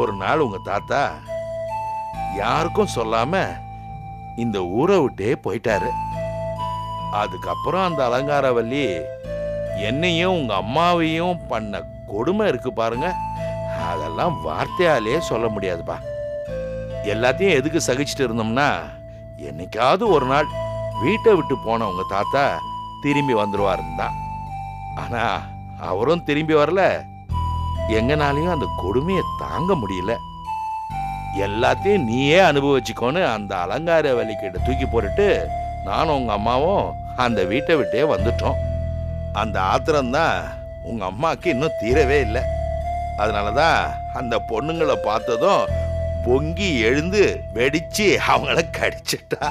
ஒரு நாள் உங்க தாத்தா யாருக்கும் சொல்லாம இந்த ஊரை விட்டே போயிட்டாரு. அதுக்கப்புறம் அந்த அலங்காரவல்லி என்னையும் உங்க அம்மாவையும் பண்ண கொடுமை இருக்கு பாருங்க. அதெல்லாம் வார்த்தையாலே சொல்ல முடியாதுப்பா. எல்லாத்தையும் எதுக்கு சகிச்சுட்டு இருந்தோம்னா என்னைக்காவது ஒரு நாள் வீட்டை விட்டு போன உங்க தாத்தா திரும்பி வந்துருவாருன்னு தான் ஆனா அவரும் திரும்பி வரல. எங்கனாலையும் அந்த கொடுமையை தாங்க முடியல. எல்லாத்தையும் நீயே அனுபவிச்சுக்கோன்னு அந்த அலங்கார வலிக்கிட்ட தூக்கி போட்டுட்டு நானும் உங்கள் அம்மாவும் அந்த வீட்டை விட்டே வந்துட்டோம். அந்த ஆத்திரம்தான் உங்கள் அம்மாவுக்கு இன்னும் தீரவே இல்லை. அதனால தான் அந்த பொண்ணுங்களை பார்த்ததும் பொங்கி எழுந்து வெடிச்சு அவங்கள கடிச்சிட்டா.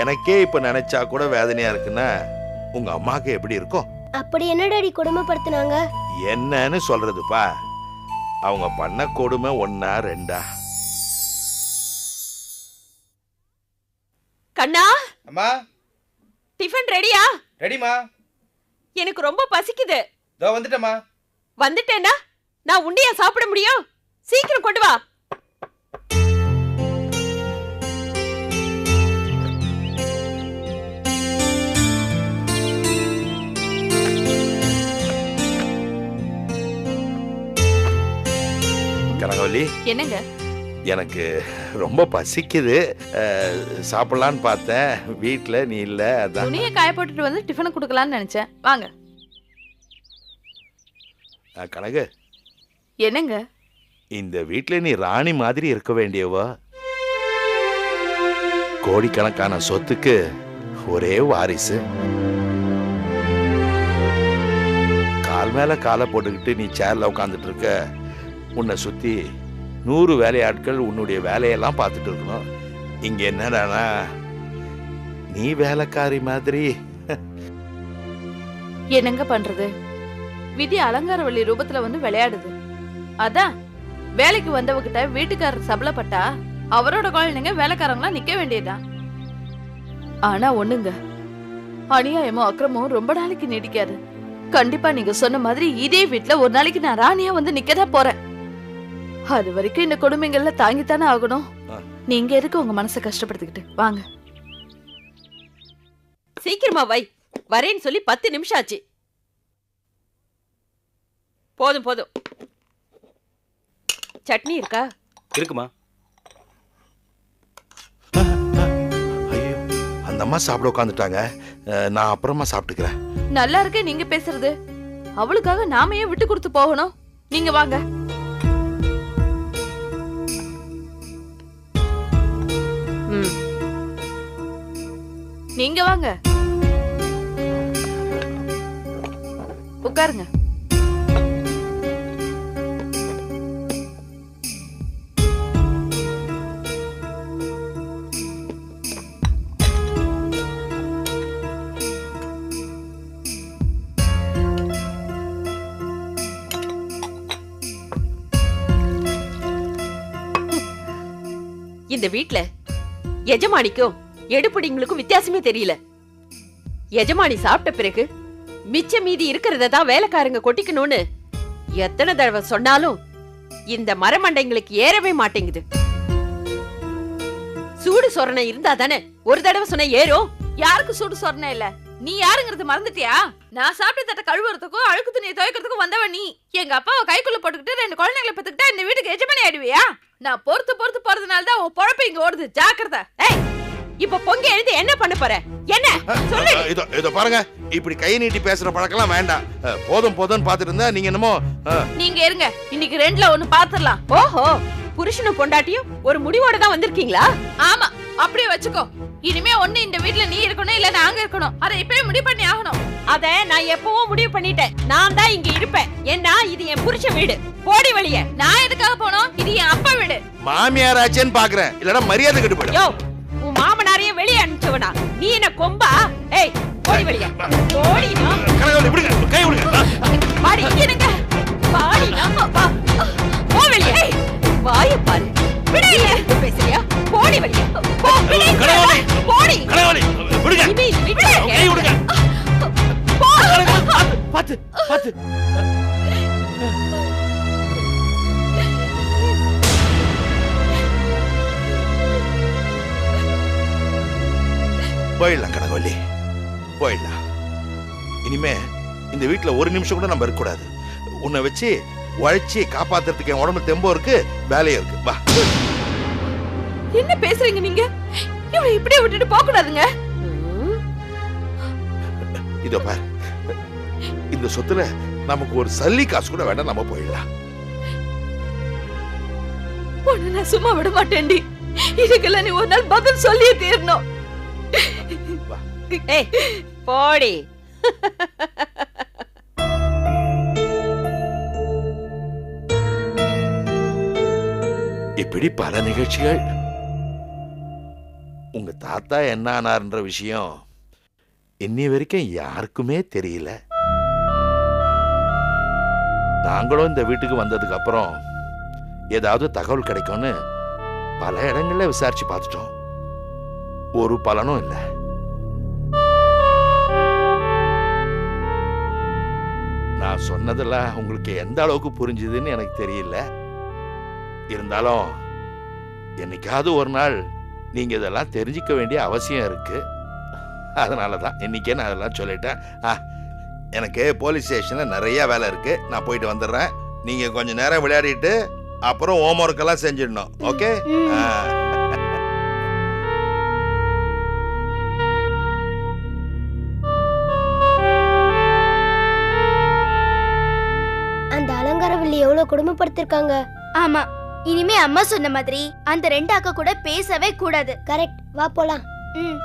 எனக்கே இப்ப நினைச்சா கூட வேதனையா இருக்குன்னா உங்க அம்மாக்கு எப்படி இருக்கும்? அப்படி என்னடா டாடி கொடுமைப்படுத்துனாங்க? என்னன்னு சொல்றதுப்பா. அவங்க பண்ண கொடுமை ஒன்னா ரெண்டா? கண்ணா? அம்மா? டிஃபன் ரெடியா? ரெடிமா எனக்கு ரொம்ப பசிக்குது. இதோ வந்துட்டேம்மா. வந்துட்டேன்னா நான் உண்டியா சாப்பிட முடியும். சீக்கிரம் கொண்டு வா. கனகவல்லி. என்னங்க? எனக்கு ரொம்ப பசிக்குது. சாப்பிடலான்னு பார்த்தேன். வீட்டில் நீ இல்லை அதான். துணியை காய போட்டுட்டு வந்து டிஃபனை கொடுக்கலான்னு நினைச்சேன். வாங்க. கனகு. என்னங்க? இந்த வீட்டில் நீ ராணி மாதிரி இருக்க வேண்டியவா? கோடிக்கணக்கான சொத்துக்கு ஒரே வாரிசு. கால் மேல காலை போட்டுக்கிட்டு நீ சேர்ல உட்காந்துட்டு இருக்க. உன்னை சுற்றி நூறு வேலையாட்கள் உன்னுடைய வேலையெல்லாம் பார்த்துட்டு இருக்கணும். இங்கே என்னடானா நீ வேலைக்காரி மாதிரி. என்னங்க பண்றது? விதி அலங்காரவள்ளி ரூபத்துல வந்து விளையாடுது. அதான் வேலைக்கு வந்தவகிட்ட வீட்டுக்காரர் சபலப்பட்டா அவரோட குழந்தைங்க வேலைக்காரங்களா நிக்க வேண்டியதுதான். ஆனா ஒண்ணுங்க அநியாயமும் அக்கிரமும் ரொம்ப நாளைக்கு நீடிக்காது. கண்டிப்பா நீங்க சொன்ன மாதிரி இதே வீட்டுல ஒரு நாளைக்கு நான் ராணியா வந்து நிக்கதான் போறேன். அது வரைக்கும் இந்த கொடுமைகள்ல தாங்கித்தானே ஆகணும். நீங்க எதுக்கு உங்க மனசை கஷ்டப்படுத்திக்கிட்டு? வாங்க. சீக்கிரமா வை. வரேன்னு சொல்லி பத்து நிமிஷம் ஆச்சு போதும் போதும். சட்னி இருக்கா? இருக்குமா? அந்த அம்மா சாப்பிட உட்காந்துட்டாங்க நான் அப்புறமா சாப்பிட்டுக்கிறேன். நல்லா இருக்கே நீங்க பேசுறது. அவளுக்காக நாம ஏன் விட்டு கொடுத்து போகணும்? நீங்க வாங்க. நீங்க வாங்க. உட்காருங்க. இந்த வீட்ல எஜமானிக்கும் எடுப்படிங்களுக்கும் வித்தியாசமே தெரியல. எஜமானி சாப்பிட்ட பிறகு மிச்ச மீதி இருக்கிறத தான் வேலைக்காரங்க கொட்டிக்கணும்னு எத்தனை தடவை சொன்னாலும் இந்த மரமண்டைங்களுக்கு ஏறவே மாட்டேங்குது. சூடு சொரணை இருந்தா தானே ஒரு தடவை சொன்ன ஏறும்? யாருக்கு சூடு சொரணை இல்ல? நீ யாருங்கிறது மறந்துட்டியா? நான் சாப்பிட்டு தட்ட கழுவுறதுக்கும் அழுக்கு துணியை துவைக்கிறதுக்கும் வந்தவன் நீ. எங்க அப்பாவை கைக்குள்ள போட்டுக்கிட்டு ரெண்டு குழந்தைங்களை பெத்துக்கிட்டா இந்த வீட்டுக்கு எஜமானி ஆயிடுவியா? நான் பொறுத்து பொறுத்து போறதுனால தான் உன் பொழப்பு இங்க ஓடுது. ஜாக்கிரதை. ஏய் இப்ப பொங்கி எழுதி என்ன பண்ண போற? என்ன? சொல்லு. இதோ இதோ பாருங்க. இப்படி கை நீட்டி பேசுற பழக்கம்லாம் வேண்டாம். போதும் போதும்னு பார்த்துட்டு இருந்தா நீங்க என்னமோ நீங்க இருங்க. இன்னைக்கு ரெண்டுல ஒண்ணு பாத்துரலாம் ஓஹோ புருஷனும் பொண்டாட்டியும் ஒரு முடிவோட தான் வந்திருக்கீங்களா? ஆமா அப்படியே வச்சுக்கோ. இனிமே ஒண்ணு இந்த வீட்ல நீ இருக்கணும் இல்ல நாங்க இருக்கணும். அதை இப்பவே முடிவு பண்ணி ஆகணும். அத நான் எப்பவும் முடிவு பண்ணிட்டேன். நான் தான் இங்க இருப்பேன். ஏன்னா இது என் புருஷன் வீடு. போடி வழிய. நான் எதுக்காக போனோம்? இது என் அப்பா வீடு. மாமியாராச்சேன்னு பாக்குறேன். இல்லனா மரியாதை கெட்டு போயிடும். அனுப்பிச்சவனா நீ என்ன கொம்பா? ஏய் போடி வழிய போடினா கனகவல்லி, விடுங்க கை விடுங்க. பாடி இருங்க பாடினா வா. போ வெளியே. ஏய், வாயை பாரு. விடுங்க பேசுறியா? போடி வழிய போ வெளியே கனகவல்லி. போடி கனகவல்லி, விடுங்க. கை விடுங்க. போ. பாத்து பாத்து போயிடலாம் கனகவல்லி. போயிடலாம். இனிமே இந்த வீட்டுல ஒரு நிமிஷம் கூட நம்ம இருக்கக்கூடாது. உன்னை வச்சு உழைச்சி காப்பாத்துறதுக்கு என் உடம்பு தெம்போ இருக்கு வேலையும் இருக்கு. வா. என்ன பேசுறீங்க நீங்க? இவளை இப்படியே விட்டுட்டு போக கூடாதுங்க இதோ பார். இந்த சொத்துல நமக்கு ஒரு சல்லி காசு கூட வேண்டாம் நம்ம போயிடலாம். உன்னை நான் சும்மா விட மாட்டேன்டி. இதுக்கெல்லாம் நீ ஒரு நாள் பதில் சொல்லியே தீரணும். ஏய் போடி. இப்படி பல நிகழ்ச்சிகள். உங்க தாத்தா என்ன ஆனார்ன்ற விஷயம் இன்னி வரைக்கும் யாருக்குமே தெரியல. நாங்களும் இந்த வீட்டுக்கு வந்ததுக்கு அப்புறம் ஏதாவது தகவல் கிடைக்கும்னு பல இடங்கள்ல விசாரிச்சு பார்த்துட்டோம். ஒரு பலனும் இல்லை. நான் சொன்னதெல்லாம் உங்களுக்கு எந்த அளவுக்கு புரிஞ்சுதுன்னு எனக்கு தெரியல. இருந்தாலும் என்னைக்காவது ஒரு நாள் நீங்க இதெல்லாம் தெரிஞ்சுக்க வேண்டிய அவசியம் இருக்கு. அதனால தான் இன்னைக்கே நான் அதெல்லாம் சொல்லிட்டேன். ஆ எனக்கு போலீஸ் ஸ்டேஷனில் நிறைய வேலை இருக்கு. நான் போயிட்டு வந்துடுறேன். நீங்க கொஞ்ச நேரம் விளையாடிட்டு அப்புறம் ஹோம் ஒர்க் எல்லாம் செஞ்சிடணும். ஓகே ஆ. கொடுமைப்படுத்திருக்காங்க ஆமா இனிமே அம்மா சொன்ன மாதிரி அந்த ரெண்டு அக்கா கூட பேசவே கூடாது. கரெக்ட். வா போலாம். ம்.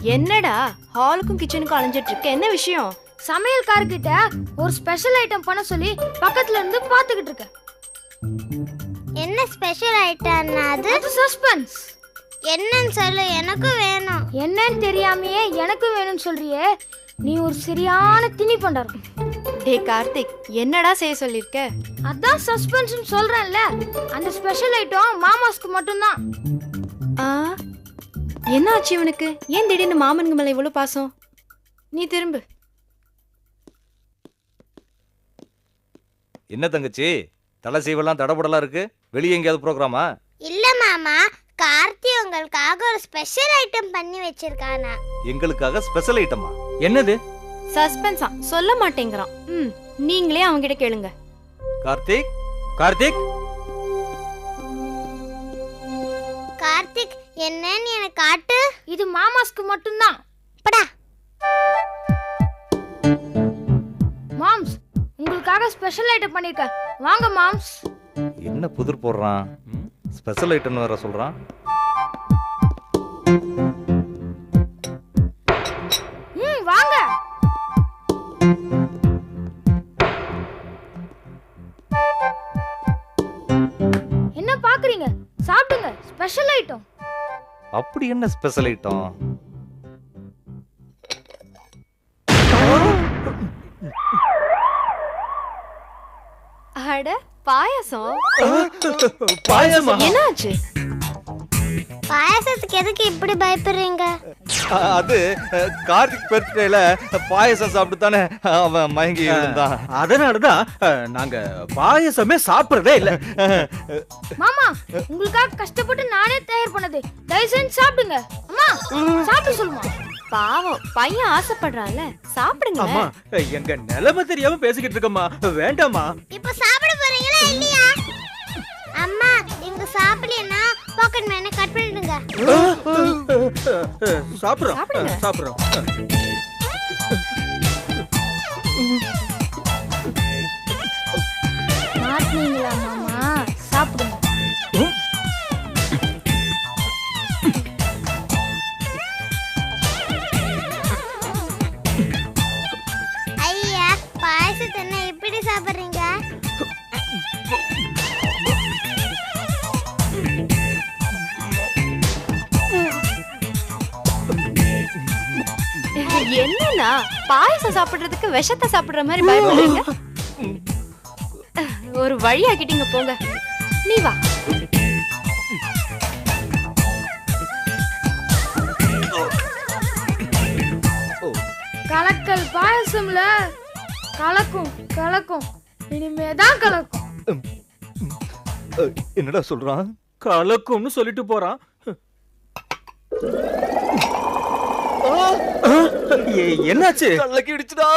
என்னடா? ஹாலுக்கும் கிச்சனுக்கும் அலைஞ்சிட்டு இருக்க. என்ன விஷயம்? சமையல்காரர்கிட்ட ஒரு ஸ்பெஷல் ஐட்டம் பண்ண சொல்லி பக்கத்துல இருந்து பாத்துக்கிட்டு இருக்க. என்ன ஸ்பெஷல் ஐட்டம்னா அது? சஸ்பென்ஸ் என்னன்னு சொல்லு எனக்கும் வேணும். என்னன்னு தெரியாமையே எனக்கும் வேணும்னு சொல்றியே. நீ ஒரு சரியான திணி பண்டாரு டேய் கார்த்திக் என்னடா செய்ய சொல்லிருக்க அதான் சஸ்பென்ஸ்னு சொல்றேன்ல. அந்த ஸ்பெஷல் ஐட்டம் மாமாஸ்க்கு மட்டும்தான். ஆ? என்ன ஆச்சு இவனுக்கு? ஏன் திடீர்னு மாமனுங்க மேல இவ்வளவு பாசம்? நீ திரும்பு. என்ன தங்கச்சி? தலை சீவெல்லாம் தடபடலாம் இருக்கு? வெளியே எங்கேயாவது ப்ரோக்ராமா இல்ல மாமா. கார்த்தி உங்களுக்காக ஒரு ஸ்பெஷல் ஐட்டம் பண்ணி வச்சிருக்கானா? எங்களுக்காக ஸ்பெஷல் ஐட்டமா என்னது? சஸ்பென்ஸா சொல்ல மாட்டேங்கிறான். ம் நீங்களே அவன்கிட்ட கேளுங்க. கார்த்திக்? கார்த்திக்? கார்த்திக் என்னன்னு எனக்கு காட்டு. இது மாமாஸ்க்கு மட்டும்தான். படா. மாம்ஸ் உங்களுக்காக ஸ்பெஷல் ஐட்டம் பண்ணிருக்க வாங்க மாம்ஸ். என்ன புதிர் போடுறான்? ஸ்பெஷல் ஐட்டம்னு வேற சொல்றான். அப்படி என்ன ஸ்பெஷல் ஐட்டம் அட பாயாசம். பாயசமா? என்னாச்சு? பாயாசத்துக்கு எதுக்கு இப்படி பயப்படுறீங்க? அது கார்த்திக் பர்த்டேல பாயசம் சாப்பிட்டு தானே அவன் மயங்கி இருந்தான் அதனாலதான் அஹ், நாங்க பாயசமே சாப்பிடுறதே இல்ல. மாமா உங்களுக்காக கஷ்டப்பட்டு நானே தயார் பண்ணது. தயவு செஞ்சு சாப்பிடுங்க. அம்மா சாப்பிட சொல்லுமா. பாவம் பையன் ஆசைப்படுறான்ல. சாப்பிடுங்க அம்மா எங்க நிலைமை தெரியாம பேசிக்கிட்டு இருக்கம்மா. வேண்டாம்மா. இப்போ சாப்பிட போறீங்களா இல்லையா? அம்மா இங்க சாப்பிடலனா பாக்கெட் மேன கட் பண்ணிடுங்க. சாப்பிடுறோம். சாப்பிடுறோம். மாட்டினீங்களா என்னன்னா பாயசம் சாப்பிடுறதுக்கு விஷத்தை சாப்பிடுற மாதிரி பயப்படுறீங்க ஒரு வழியாக்கிட்டீங்க போங்க. நீ வா. கலக்கல் பாயசம்ல கலக்கும் கலக்கும். இனிமே தான் கலக்கும். என்னடா சொல்றான்? கலக்கும்னு சொல்லிட்டு போறான். என்னாச்சு? கல்லக்கி இடிச்சுடா!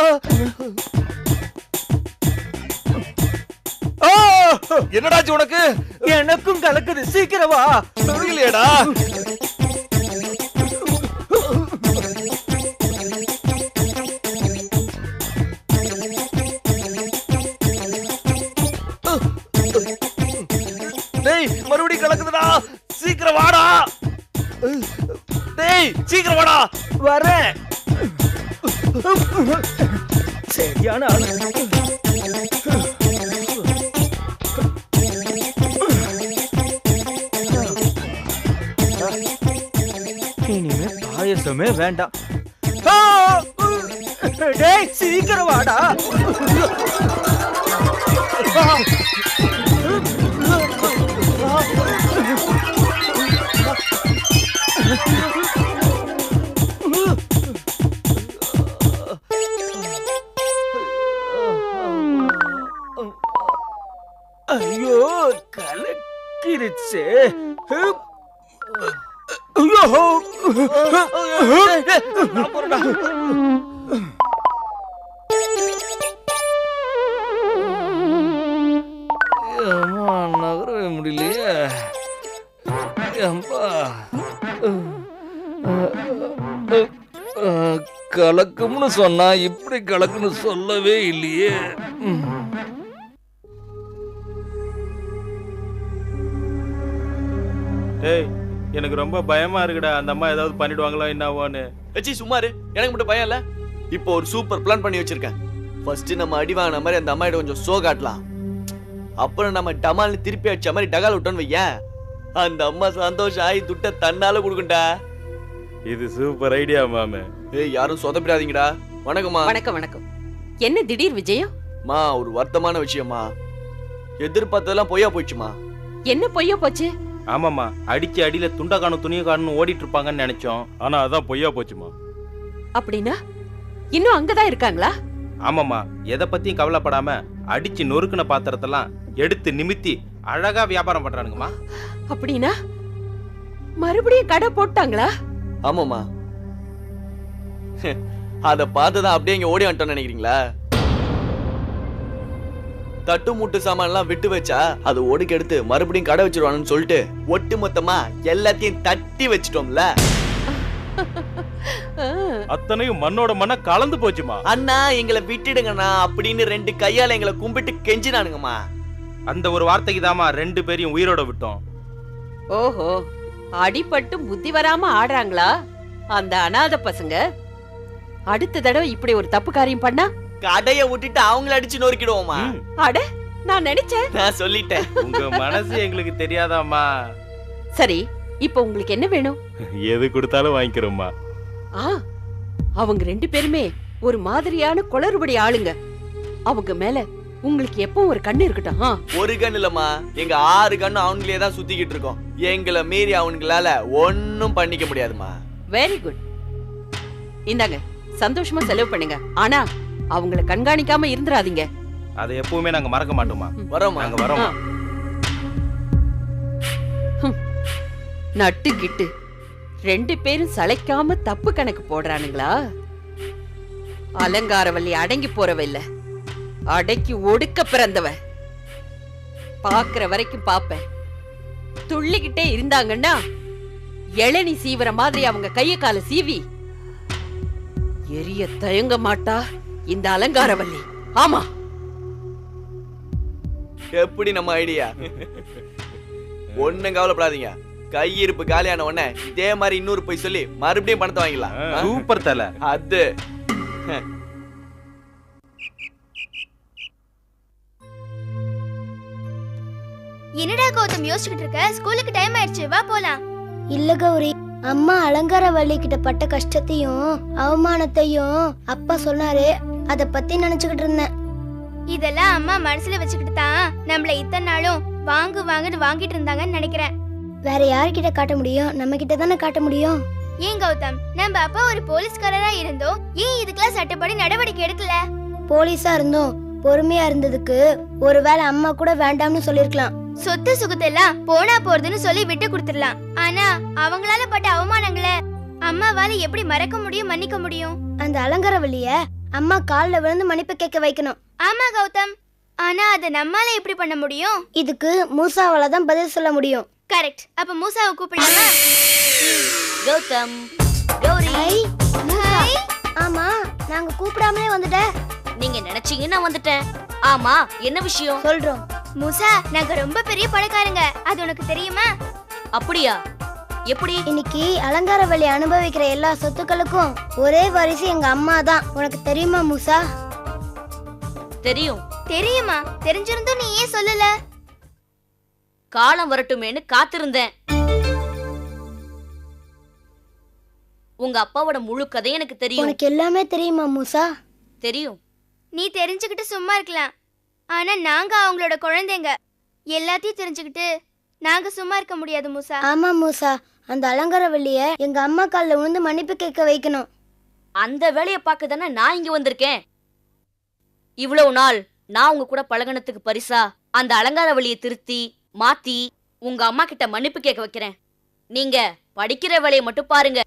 என்னடாச்சு உனக்கு? எனக்கும் கலக்குது. சீக்கிரம் வா. புரியலையேடா. டேய் மறுபடியும் கலக்குதுடா. சீக்கிரம் வாடா. டேய் சீக்கிரம் வாடா. வரேன். சரியான ஆளு. இனிமே பாயசமே வேண்டாம். டேய் சீக்கிரம் வாடா. ஐயோ ஆயிருச்சு நகர நகரவே முடியலையே. அம்மா கலக்கும்னு சொன்னா இப்படி கலக்குன்னு சொல்லவே இல்லையே. டேய் எனக்கு ரொம்ப பயமா இருக்குடா. அந்த அம்மா ஏதாவது பண்ணிடுவாங்களோ என்னவோன்னு. வச்சி சும்மாரு எனக்கு மட்டும் பயம் இல்ல. இப்போ ஒரு சூப்பர் பிளான் பண்ணி வச்சிருக்கேன். ஃபர்ஸ்ட் நம்ம அடி வாங்கின மாதிரி அந்த அம்மாயிட்ட கொஞ்சம் சோ காட்டலாம். அப்புறம் நம்ம டமால்னு திருப்பி அடிச்ச மாதிரி டகால் விட்டோன்னு வையேன். அந்த அம்மா சந்தோஷம் ஆகி துட்ட தன்னால கொடுக்குண்டா இது சூப்பர் ஐடியா மாமே. ஏய் யாரும் சொதப்பிடாதீங்கடா. வணக்கம்மா. வணக்கம் வணக்கம். என்ன திடீர் விஜயம்? மா ஒரு வருத்தமான விஷயமா எதிர்பார்த்ததெல்லாம் பொய்யா போயிடுச்சுமா. என்ன பொய்யா போச்சு? ஆமாம்மா. அடிச்சு அடியில துண்டை காணும் துணியை காணும் ஓடிட்டு இருப்பாங்கன்னு நினைச்சோம். ஆனா அதான் பொய்யா போச்சுமா? அப்படின்னா இன்னும் அங்கதான் இருக்காங்களா? ஆமாம்மா. எதை பத்தியும் கவலைப்படாம அடிச்சு நொறுக்குன பாத்திரத்தெல்லாம் எடுத்து நிமித்தி அழகா வியாபாரம் பண்றானுங்கம்மா. அப்படின்னா மறுபடியும் கடை போட்டாங்களா? ஆமாம்மா. அத பார்த்துதான் அப்படியே இங்க ஓடி வந்துட்டோம்னு நினைக்கிறீங்களா? தட்டு மூட்டு சாமான்லாம் விட்டு வச்சா அது ஒடுக்கு எடுத்து மறுபடியும் கடை வச்சிருவானுன்னு சொல்லிட்டு ஒட்டு மொத்தமா எல்லாத்தையும் தட்டி வச்சிட்டோம்ல. அத்தனையும் மண்ணோட மண்ண கலந்து போச்சுமா? அண்ணா எங்களை விட்டுடுங்கண்ணா அப்படின்னு ரெண்டு கையால எங்களை கும்பிட்டு கெஞ்சினானுங்கம்மா. அந்த ஒரு வார்த்தைக்கு தாமா ரெண்டு பேரையும் உயிரோட விட்டோம். ஓஹோ அடிபட்டு புத்தி வராம ஆடுறாங்களா? அந்த அனாதை பசங்க. அடுத்த தடவை இப்படி ஒரு தப்பு காரியம் பண்ணா கடையை விட்டுட்டு அவங்கள அடிச்சு நொறுக்கிடுவோமா அட நான் நினைச்சேன். நான் சொல்லிட்டேன். உங்க மனசு எங்களுக்கு தெரியாதாம்மா. சரி இப்போ உங்களுக்கு என்ன வேணும்? எது கொடுத்தாலும் வாங்கிக்கிறோம்மா. ஆ அவங்க ரெண்டு பேருமே ஒரு மாதிரியான குளறுபடி ஆளுங்க. அவங்க மேல உங்களுக்கு எப்போ ஒரு கண்ணு இருக்கட்டும் ஒரு கண் இல்லம்மா. எங்க ஆறு கண்ணு அவங்களே தான் சுத்திக்கிட்டு இருக்கோம். எங்களை மீறி அவனுங்களால ஒன்னும் பண்ணிக்க முடியாதுமா வெரி குட் இந்தாங்க சந்தோஷமா செலவு பண்ணுங்க. ஆனா அவங்கள கண்காணிக்காம இருந்துராதீங்க அதை எப்பவுமே நாங்க மறக்க மாட்டோமா வரோம்மா. நாங்க வரோம். நட்டு கிட்டு. ரெண்டு பேரும் சளைக்காம தப்பு கணக்கு போடுறானுங்களா? அலங்காரவல்லி அடங்கி போறவ இல்ல. அடக்கி ஒடுக்க பிறந்தவ. பாக்குற வரைக்கும் பாப்பேன். துள்ளிக்கிட்டே இருந்தாங்கன்னா இளநி சீவர மாதிரி அவங்க கைய கால சீவி எரிய தயங்க மாட்டா. இந்த அலங்காரவல்லி. ஆமா. எப்படி நம்ம ஐடியா ஒண்ணும் கவலைப்படாதீங்க. கையிருப்பு காலியான உடனே இதே மாதிரி இன்னொரு போய் சொல்லி மறுபடியும் பணத்தை வாங்கிக்கலாம்? சூப்பர் தல. அது. என்னடா கௌதம் யோசிச்சுக்கிட்டு இருக்க? ஸ்கூலுக்கு டைம் ஆயிடுச்சு. வா போலாம். இல்ல கௌரி அம்மா அலங்காரவள்ளி கிட்ட பட்ட கஷ்டத்தையும் அவமானத்தையும் அப்பா சொன்னாரு. அத பத்தி நினைச்சுக்கிட்டு இருந்தேன். இதெல்லாம் அம்மா மனசுல வச்சுக்கிட்டு தான் நம்மள இத்தனை நாளும் வாங்கு வாங்குன்னு வாங்கிட்டு இருந்தாங்கன்னு நினைக்கிறேன். வேற யார்கிட்ட காட்ட முடியும்? நம்ம கிட்ட தானே காட்ட முடியும்? ஏன் கௌதம்? நம்ம அப்பா ஒரு போலீஸ்காரரா இருந்தோம். ஏன் இதுக்கெல்லாம் சட்டப்படி நடவடிக்கை எடுக்கல? போலீஸா இருந்தோம். பொறுமையா இருந்ததுக்கு ஒருவேளை அம்மா கூட வேண்டாம்னு சொல்லிருக்கலாம் சொத்து சுகத்தெல்லாம் போனா போறதுன்னு சொல்லி விட்டு கொடுத்துடலாம். ஆனா அவங்களால பட்ட அவமானங்களை அம்மாவால எப்படி மறக்க முடியும் மன்னிக்க முடியும்? அந்த அலங்காரவள்ளிய அம்மா கால்ல விழுந்து மன்னிப்பு கேட்க வைக்கணும். ஆமா கௌதம். ஆனா அதை நம்மால எப்படி பண்ண முடியும்? இதுக்கு மூசாவால தான் பதில் சொல்ல முடியும். கரெக்ட். அப்ப மூசாவை கூப்பிடலாமா? கௌதம் கௌரி. மூசா. ஆமா நாங்க கூப்பிடாமலே வந்துட்ட. நீங்க நினைச்சீங்க நான் வந்துட்டேன். ஆமா என்ன விஷயம்? சொல்றோம். மூசா நாங்க ரொம்ப பெரிய பணக்காரங்க. அது உனக்கு தெரியுமா? அப்படியா? எப்படி? இன்னைக்கு அலங்காரவள்ளி அனுபவிக்கிற எல்லா சொத்துக்களுக்கும் ஒரே வாரிசு எங்க அம்மா தான். உனக்கு தெரியுமா மூசா? தெரியும். தெரியுமா? தெரிஞ்சிருந்தும் நீ ஏன் சொல்லல. காலம் வரட்டுமேன்னு காத்திருந்தேன். உங்க அப்பாவோட முழு கதை எனக்கு தெரியும். உனக்கு எல்லாமே தெரியுமா மூசா? தெரியும். நீ தெரிஞ்சுக்கிட்டு சும்மா இருக்கலாம். ஆனா நாங்க அவங்களோட குழந்தைங்க. எல்லாத்தையும் தெரிஞ்சுக்கிட்டு நாங்க சும்மா இருக்க முடியாது மூசா. ஆமா மூசா. அந்த அலங்காரவள்ளிய எங்க அம்மா கால்ல விழுந்து மன்னிப்பு கேட்க வைக்கணும். அந்த வேலையை பார்க்க தானே நான் இங்க வந்திருக்கேன்? இவ்வளவு நாள் நான் உங்க கூட பழகுனதுக்கு பரிசா அந்த அலங்கார வழியை திருத்தி மாத்தி உங்க அம்மா கிட்ட மன்னிப்பு கேட்க வைக்கிறேன். நீங்க படிக்கிற வேலையை மட்டும் பாருங்க.